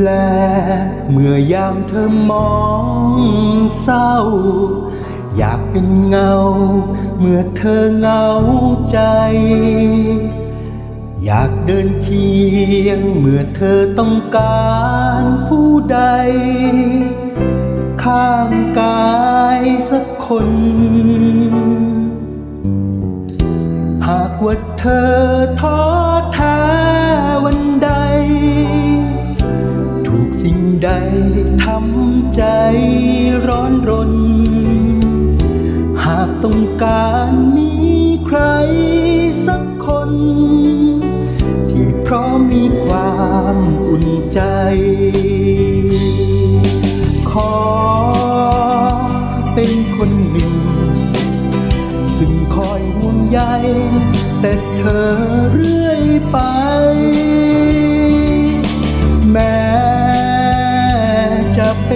แล เมื่อยามเธอมองเศร้า อยากเป็นเงา เมื่อเธอเหงาใจ อยากเดินเคียง เมื่อเธอต้องการผู้ใด ข้างกายสักคน หากว่าเธอท้อแท้วันใด สิ่งใดทำใจร้อนรน หากต้องการมีใครสักคน ที่พร้อมมีความอุ่นใจ ขอเป็นคนหนึ่ง ซึ่งคอยห่วงใยแต่เธอเรื่อยไป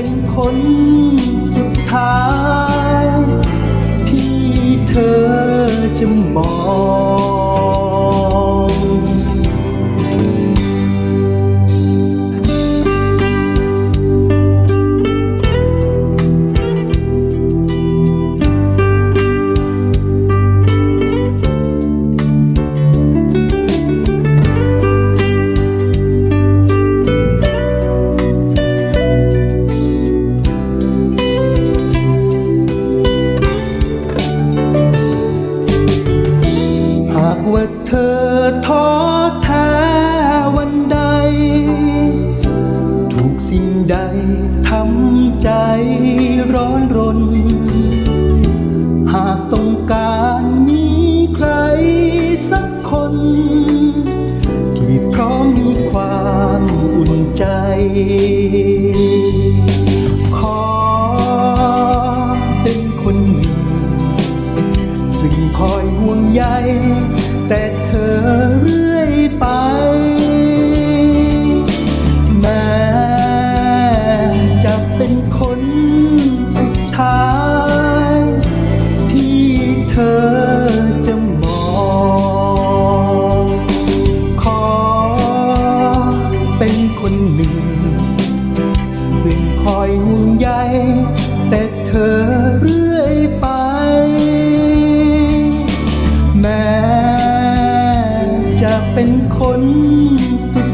เป็นคนสุดท้าย ที่เธอจะมอง ว่าเธอท้อแท้วันใด ถูกสิ่งใดทำใจร้อนรน หากต้องการมีใครสักคน ที่พร้อมมีความอุ่นใจ ขอเป็นคนหนึ่ง ซึ่งคอยห่วงใย แต่เธอเรื่อยไป แม้จะเป็นคนสุดท้าย ที่เธอจะมอง ขอเป็นคนหนึ่ง ซึ่งคอยห่วงใยแต่เธอ เป็นคนสุด